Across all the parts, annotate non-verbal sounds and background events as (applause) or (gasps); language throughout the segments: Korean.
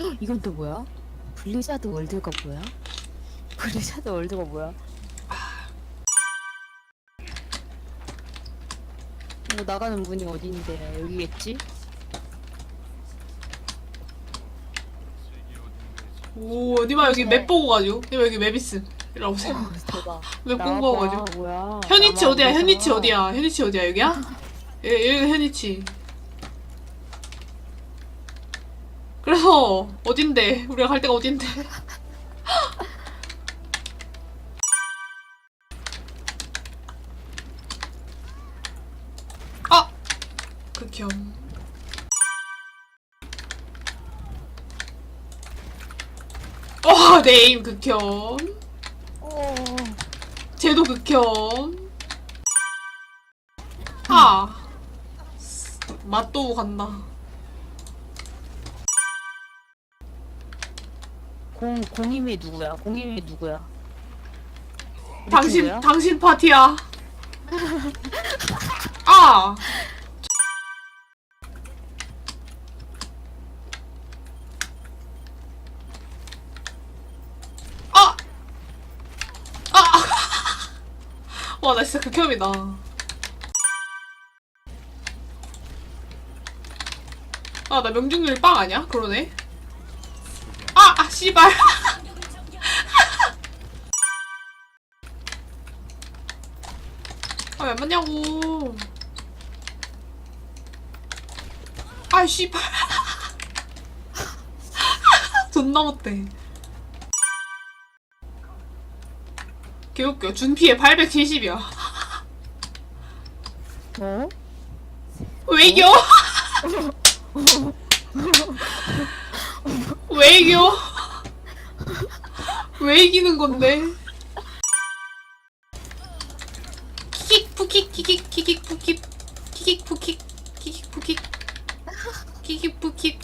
헉, (gasps) 이건 또 뭐야? 블리자드 월드가 뭐야? (laughs) 블리자드 월드가 뭐야? 뭐 나가는 문이 어딘데 여기겠지? 오, 니마 여기 맵 보고 가죠. 니마 여기 맵 있음. 이리. 어, 대박. (laughs) 맵 공부하고 가죠. 뭐야? 현이치 나만 어디야? 현이치 어디야? 현이치 어디야? 여기야? (laughs) 예, 여기가 현이치. 그래서 어딘데? 우리가 갈 데가 어딘데? (laughs) 아! 극혐. 와, 내 에임 극혐. 어. 쟤도 극혐. 아. 맛도 간다. 공 공임이 누구야? 공임이 누구야? 우리 당신, 친구야? 당신 파티야. (laughs) 아! 아! 아! (laughs) 와, 나 진짜 극혐이다. 아, 나 명중률 빵 아니야? 그러네. 씨발. 아, 왜 맞냐고. 아, 씨발. (laughs) 존나 못해. 개웃겨. 준피에 870이야. 어? 왜 이겨? 왜 이겨? 왜 이기는 건데? 킥 푸킥 킥킥 킥킥 푸킥 킥킥 푸킥 킥킥 푸킥 킥킥 푸킥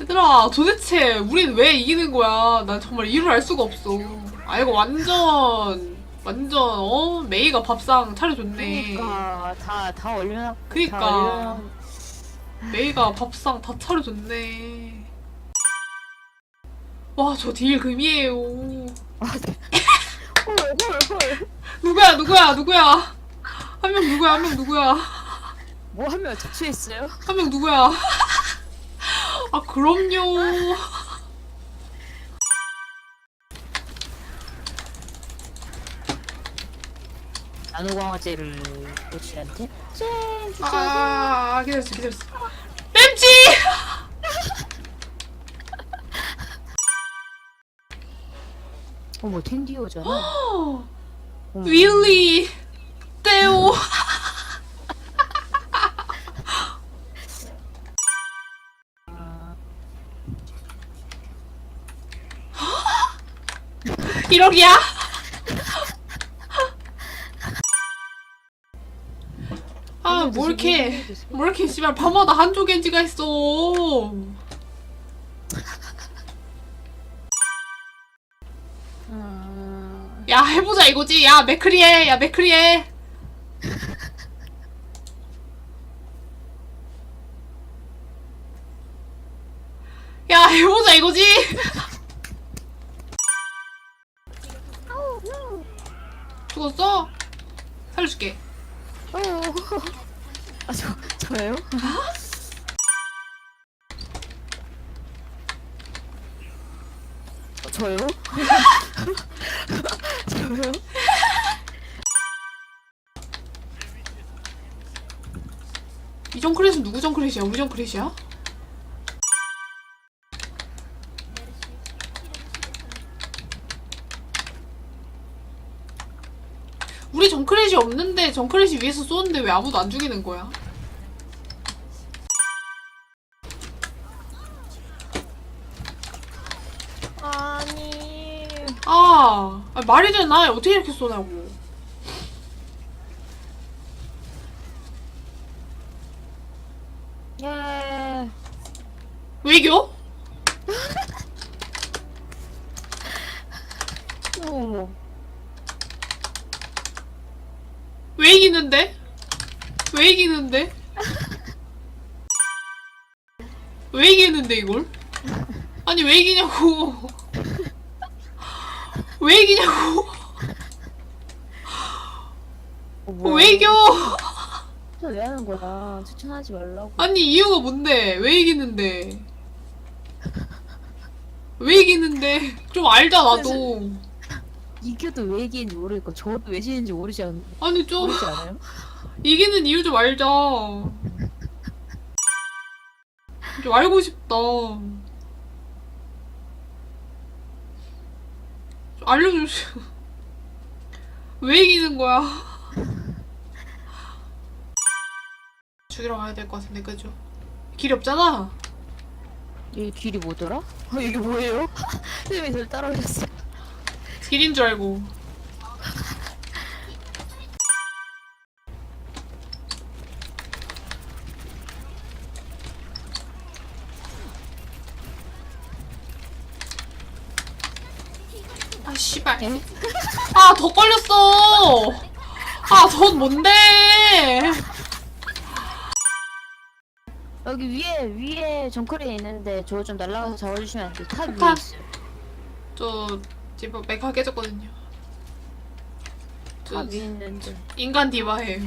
얘들아 도대체 우린 왜 이기는 거야 난 정말 이유를 알 수가 없어 아 이거 완전 완전 어 메이가 밥상 차려줬네 그러니까 다다 올려놔. 그니까. 메이가 밥상 다 차려줬네. 와 저 딜 금이에요. 헐 헐 헐. 누구야 누구야 누구야? 한 명 누구야 한 명 누구야? 뭐 하면 자취했어요? 한 명 누구야? 아 그럼요 나노강화제를 도치한테? 쨍! 아, 아, 아 기다렸어 기다렸어 램지 (laughs) 어머 텐디오잖아. (gasps) 어머. 윌리 떼오 (laughs) (gasps) 이러기야? 아, 뭐 이렇게, 뭐 이렇게, 씨발, 밤마다 한조 겐지가 있어. 아, 야, 해보자 이거지. 야, 맥크리 해. 야, 맥크리 해. 야, 해보자 이거지. 죽었어? 살려줄게. 어. 아, 저, 저예요? 어, 저요? 저요? 이 정크렛은 누구 정크렛이야? 우리 정크렛이야? 우리 정크렛이 없는데 정크렛이 위에서 쏘는데 왜 아무도 안 죽이는 거야? 아니. 아, 아, 말이 되나? 어떻게 이렇게 쏘냐고. 예. 왜이겨? 어머. 왜 이기는데? 왜 이기는데? 왜 이기는데 이걸? 아니 왜 이기냐고 왜 이기냐고 어, 뭐야. 왜 이겨 왜 하는 거야? 추천하지 말라고. 아니 이유가 뭔데 왜 이기는데 왜 이기는데 좀 알자 나도 이겨도 왜 이기는지 모르니까 저도 왜 지는지 모르지 않, 아니 좀 모르지 않아요? (laughs) 이기는 이유 좀 알자 좀 알고 싶다 좀 알려주시 (laughs) 왜 이기는 거야 (laughs) 죽이러 가야 될 것 같은데 그죠 길이 없잖아 여기 길이 뭐더라? 어, 여기 뭐예요? 선생님이 저를 따라오셨어. 길인 줄 알고 아 씨발 에? 아더 걸렸어 아더 뭔데 여기 위에 위에 정크레 있는데 저좀 날라가서 잡아주시면 안 돼요? 탑 위에. 있어요. 저 지금 메카 깨졌거든요. 저 있는데. 인간 디바예요.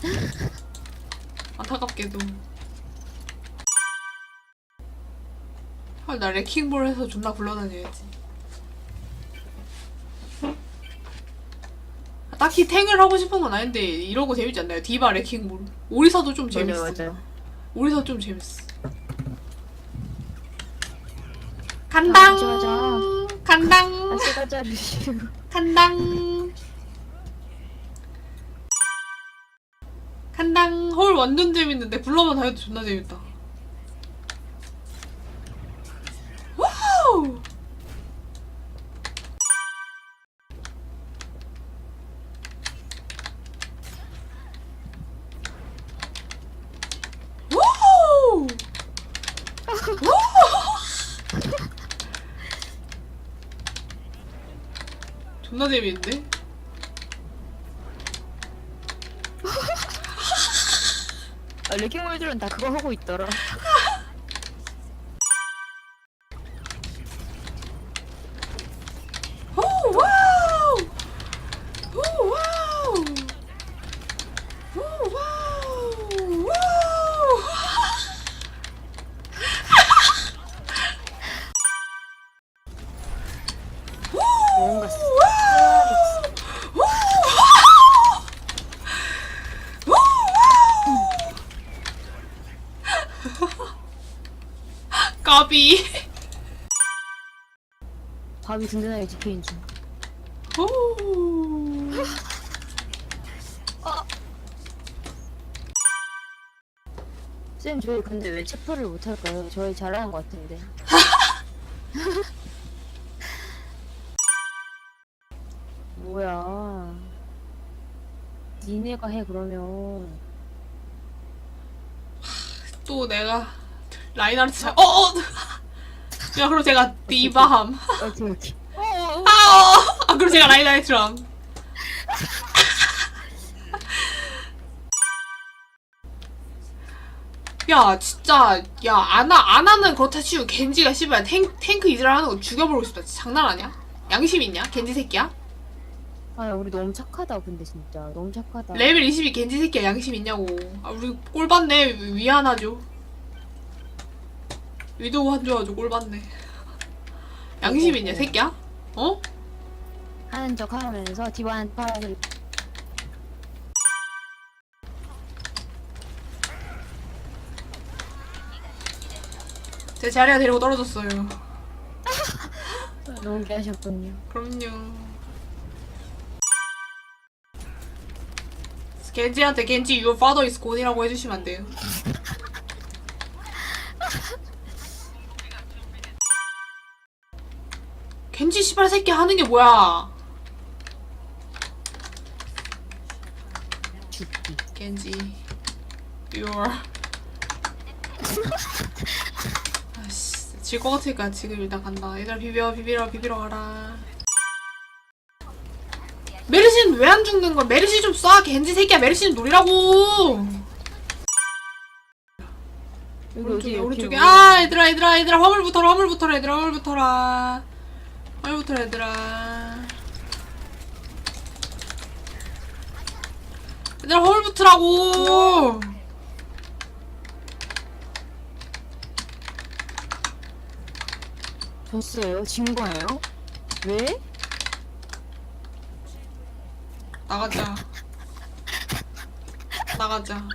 (laughs) 안타깝게도. 아, 나 레킹볼 해서 존나 굴러다녀야지. 아, 딱히 탱을 하고 싶은 건 아닌데 이러고 재밌지 않나요? 디바 레킹볼. 오리사도 좀 재밌어. 오리사 좀 재밌어 간당. 맞아, 맞아. 간당. 아, 리슈. 간당. 간당. 헐 완전 재밌는데 불러만 다해도 존나 재밌다 와우 와우 존나 재밌는데? 아, 레킹볼들은 다 그거 하고 있더라. 오 와우! 오 와우! 오 와우! 와우! (laughs) 뭔가 까비. 밥이 든든하게 지켜인 중. 오. 쌤 저희 근데 왜 체포를 못 할까요? 저희 잘하는 것 같은데. (laughs) 뭐야? 니네가 해 그러면. 또 내가 라인하르트 잘. 어 어. 야 그럼 제가 디바함. 오케이 오케이. 어, 아, 어. 아 그럼 제가 라인하르트랑. 야 진짜 야 아나 아나는 그렇다 치고 겐지가 씨발 탱 탱크 이지랄 하는 거 죽여버리고 싶다. 진짜 장난 아니야? 양심 있냐? 겐지 새끼야? 아 우리 너무 착하다 근데 진짜 너무 착하다. 레벨 22 겐지 새끼야 양심 있냐고. 아 우리 꼴 받네 위- 미안하죠. 위도우 한 줄 아주 꼴 받네. 양심 있냐 새끼야? 어? 하는 척 하면서 디바한 파란색 제 자리가 데리고 떨어졌어요. (laughs) 너무 기하셨군요. 그럼요. 겐지한테 겐지 your father is gone이라고 해주시면 안 돼요. (laughs) 겐지 씨발 새끼 하는 게 뭐야? 죽기. 겐지 your (laughs) 아씨 질것 같으니까 지금 일단 간다. 얘들아 비벼 비비러 비비러 가라. 메르시는 왜 안 죽는 거야? 메르시 좀 쏴. 겐지 새끼야. 메르시는 노리라고. 여기 오른쪽에 오른쪽에 아 얘들아 얘들아 얘들아 화물 붙어라 화물 붙어라 얘들아 화물 붙어라 붙어라 얘들아 얘들아 화물 붙으라고 졌어요? 진 거예요? 왜? 나가자 나가자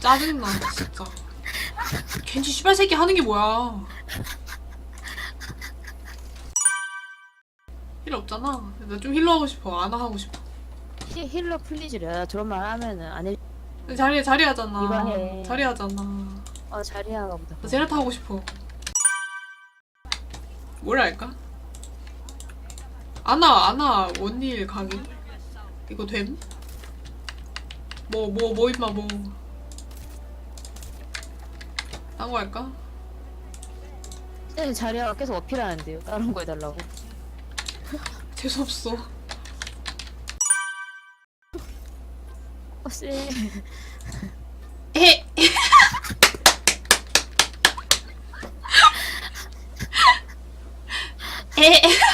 짜증나 진짜 겐지 씨발 새끼 하는 게 뭐야 힐 없잖아 나 좀 힐러 하고 싶어 아나 하고 싶어 히, 힐러 플리즈래. 저런 말 하면은 안 해. 자리 자리 하잖아 이거 해. 자리 하잖아 어 자리야가 보다. 나 제라타 하고 싶어. 뭘 할까? 아나 아나 원일 가게 이거 됨? 뭐 뭐 뭐 임마 뭐. 딴거 할까? 쟤는 자리야가 계속 어필하는데요. 다른 거 해달라고. (laughs) 재수 없어. 어, 쎄. 에. 에.